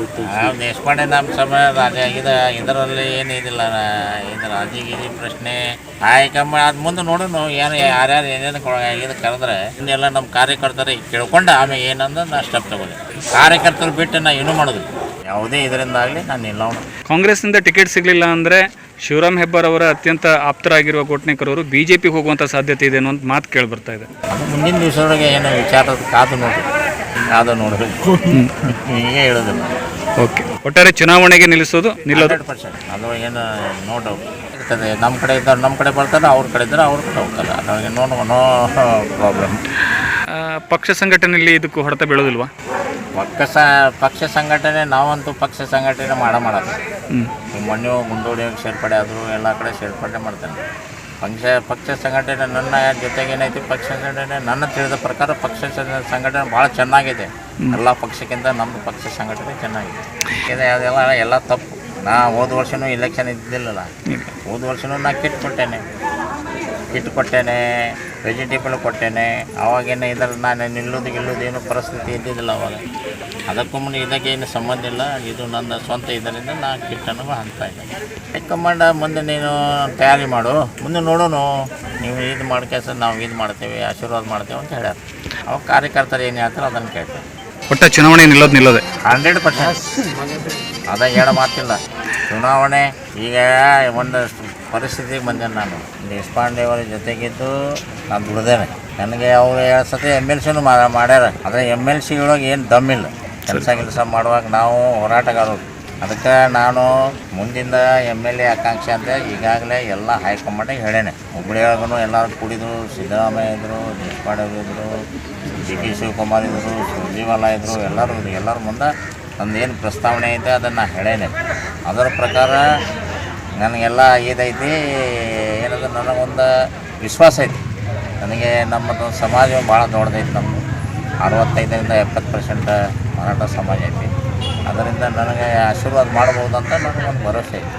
ನಾವು ದೇಶಪಾಂಡೆ ನಮ್ಮ ಸಮಯ ರಾಜ ಇದು ಇದರಲ್ಲಿ ಏನು ಇದಿಲ್ಲ ನಾ- ಇದು ರಾಜಿ ಗೀಜಿ ಪ್ರಶ್ನೆ ಆಯ್ಕಮ್ಮ ಅದು ಮುಂದೆ ನೋಡೋಣ ಏನು ಯಾರ್ಯಾರು ಏನೇನು ಇದು ಕರೆದ್ರೆ ಇನ್ನೆಲ್ಲ ನಮ್ಮ ಕಾರ್ಯಕರ್ತರಿಗೆ ಕೇಳ್ಕೊಂಡು ಆಮೇಲೆ ಏನಂದ್ರೆ ನಾ ಸ್ಟೆಪ್ ತಗೋದೆ ಕಾರ್ಯಕರ್ತರು ಬಿಟ್ಟು ನಾ ಏನು ಮಾಡೋದು ಯಾವುದೇ ಇದರಿಂದ ಆಗಲಿ ನಾನು ನಿಲ್ಲೋಣ ಕಾಂಗ್ರೆಸ್ನಿಂದ ಟಿಕೆಟ್ ಸಿಗಲಿಲ್ಲ ಅಂದರೆ ಶಿವರಾಮ್ ಹೆಬ್ಬಾರ್ ಅವರ ಅತ್ಯಂತ ಆಪ್ತರಾಗಿರುವ ಕೋಟ್ನೇಕರ್ ಅವರು ಬಿ ಜೆ ಪಿಗೆ ಹೋಗುವಂಥ ಸಾಧ್ಯತೆ ಇದೆ ಅನ್ನೋ ಒಂದು ಮಾತು ಕೇಳಿ ಬರ್ತಾ ಇದೆ. ಅದು ಮುಂದಿನ ದಿವಸದೊಳಗೆ ಏನೋ ವಿಚಾರದ ಕಾದು ನೋಡಿ. ಕಾದು ನೋಡಬೇಕು ಹೀಗೆ ಹೇಳೋದಿಲ್ಲ. ಓಕೆ. ಒಟ್ಟಾರೆ ಚುನಾವಣೆಗೆ ನಿಲ್ಲಿಸೋದು ನಿಲ್ಲೋದು? Hundred percent. ಅದು ಏನು ನೋ ಡೌಟ್ ಇರ್ತದೆ ನಮ್ಮ ಕಡೆ ಇದ್ದವ್ರು ನಮ್ಮ ಕಡೆ ಬರ್ತಾರೆ ಅವ್ರ ಕಡೆ ಇದ್ದರೆ ಅವ್ರ ಕಡೆ ಹೋಗ್ತಾರೆ. ಅದಕ್ಕೆ ನೋ ನೋ ಪ್ರಾಬ್ಲಮ್ ಆ, ಪಕ್ಷ ಸಂಘಟನೆಯಲ್ಲಿ ಇದಕ್ಕೂ ಹೊಡೆತ ಬೀಳೋದಿಲ್ವಾ? ಪಕ್ಷ ಸ ಪಕ್ಷ ಸಂಘಟನೆ ನಾವಂತೂ ಪಕ್ಷ ಸಂಘಟನೆ ಮಾಡ ಮಾಡೋದು ಹ್ಞೂ ಈ ಮೊನ್ನೆ ಗುಂಡೋಡಿ ಸೇರ್ಪಡೆ ಆದರೂ ಎಲ್ಲ ಕಡೆ ಸೇರ್ಪಡೆ ಮಾಡ್ತೇನೆ. ಪಕ್ಷ ಪಕ್ಷ ಸಂಘಟನೆ ನನ್ನ ಜೊತೆಗೆ ಏನೈತಿ ಪಕ್ಷ ಸಂಘಟನೆ ನನ್ನ ತಿಳಿದ ಪ್ರಕಾರ ಪಕ್ಷ ಸಂಘ- ಸಂಘಟನೆ ಭಾಳ ಚೆನ್ನಾಗಿದೆ. ಎಲ್ಲ ಪಕ್ಷಕ್ಕಿಂತ ನಮ್ಮದು ಪಕ್ಷ ಸಂಘಟನೆ ಚೆನ್ನಾಗಿದೆ. ಯಾಕೆಂದರೆ ಅದೆಲ್ಲ, ಎಲ್ಲ ತಪ್ಪು. ನಾ ಹೋದ ವರ್ಷನೂ ಇಲೆಕ್ಷನ್ ಇದ್ದಿಲ್ಲಲ್ಲ. ಹೋದ ವರ್ಷನೂ ನಾ ಕಿಟ್ ಕೊಟ್ಟೇನೆ. ಕಿಟ್ ಕೊಟ್ಟೇನೆ ವೆಜಿಟೇಬಲ್ ಕೊಟ್ಟೇನೆ. ಅವಾಗೇನು ಇದ್ರ ನಾನು ನಿಲ್ಲೋದು ಗಿಲ್ಲೋದು ಏನು ಪರಿಸ್ಥಿತಿ ಇದ್ದಿದ್ದಿಲ್ಲ ಅವಾಗ. ಅದಕ್ಕೂ ಮುನ್ನ ಇದಕ್ಕೇನು ಸಂಬಂಧ ಇಲ್ಲ. ಇದು ನನ್ನ ಸ್ವಂತ ಇದರಿಂದ ನಾ ಕಿಟ್ಟನ್ನು ಹಂಚ್ತಾ ಇದ್ದೇನೆ. ಹೈಕಮಾಂಡ ಮುಂದೆ ನೀನು ತಯಾರಿ ಮಾಡು. ಮುಂದೆ ನೋಡೋಣ ನೀವು ಇದು ಮಾಡ್ಕೇಸ, ನಾವು ಇದು ಮಾಡ್ತೇವೆ, ಆಶೀರ್ವಾದ ಮಾಡ್ತೇವೆ ಅಂತ ಹೇಳ್ಯಾರ. ಅವಾಗ ಕಾರ್ಯಕರ್ತರು ಏನು ಹೇಳ್ತಾರೆ ಅದನ್ನು ಕೇಳ್ತೇವೆ ಒಟ್ಟ ಚುನಾವಣೆ ನಿಲ್ಲೋದು ನಿಲ್ಲೋದೆ. ಹಂಡ್ರೆಡ್ ಪರ್ಸೆಂಟ್ ಅದ ಹೇಳ ಮಾತಿಲ್ಲ. ಚುನಾವಣೆ ಈಗ ಒಂದು ಪರಿಸ್ಥಿತಿಗೆ ಬಂದೇನೆ ನಾನು. ದೇಶಪಾಂಡೆ ಅವರ ಜೊತೆಗಿದ್ದು ನಾನು ದುಡ್ದೇನೆ. ನನಗೆ ಅವರು ಎರಡು ಸತಿ ಎಂ ಎಲ್ ಸಿನೂ ಮಾಡ್ಯಾರ. ಆದರೆ ಎಂ ಎಲ್ ಸಿಗಳೊಳಗೆ ಏನು ದಮ್ಮಿಲ್ಲ ಕೆಲಸ ಕೆಲಸ ಮಾಡುವಾಗ ನಾವು ಹೋರಾಟಗಾರರು. ಅದಕ್ಕೆ ನಾನು ಮುಂದಿಂದ ಎಂ ಎಲ್ ಎ ಆಕಾಂಕ್ಷೆ ಅಂತ, ಈಗಾಗಲೇ ಎಲ್ಲ ಹೈಕಮಾಂಡಿಗೆ ಹೇಳೇನೆ. ಹುಬ್ಬಳ್ಳಿಯೊಳಗೂ ಎಲ್ಲರೂ ಕೂಡಿದ್ರು, ಸಿದ್ದರಾಮಯ್ಯ ಇದ್ದರು ದೇಶಪಾಂಡೆ ಇದ್ದರು ಡಿ ಕೆ ಶಿವಕುಮಾರ್ ಇದ್ದರು ಸುರ್ಜೇವಾಲ ಇದ್ದರು ಎಲ್ಲರೂ. ಎಲ್ಲರ ಮುಂದೆ ನಂದೇನು ಪ್ರಸ್ತಾವನೆ ಐತೆ ಅದನ್ನು ಹೇಳೇನೆ. ಅದರ ಪ್ರಕಾರ ನನಗೆಲ್ಲ ಇದೈತಿ ಏನಂದ್ರೆ ನನಗೊಂದು ವಿಶ್ವಾಸ ಐತಿ. ನನಗೆ ನಮ್ಮದು ಸಮಾಜ ಭಾಳ ದೊಡ್ಡದೈತಿ ನಮ್ಮದು ಅರವತ್ತೈದರಿಂದ ಎಪ್ಪತ್ತು ಪರ್ಸೆಂಟ್ ಮರಾಠ ಸಮಾಜ ಐತಿ. ಅದರಿಂದ ನನಗೆ ಆಶೀರ್ವಾದ ಮಾಡ್ಬೋದಂತ ನನಗೊಂದು ಭರವಸೆ ಐತಿ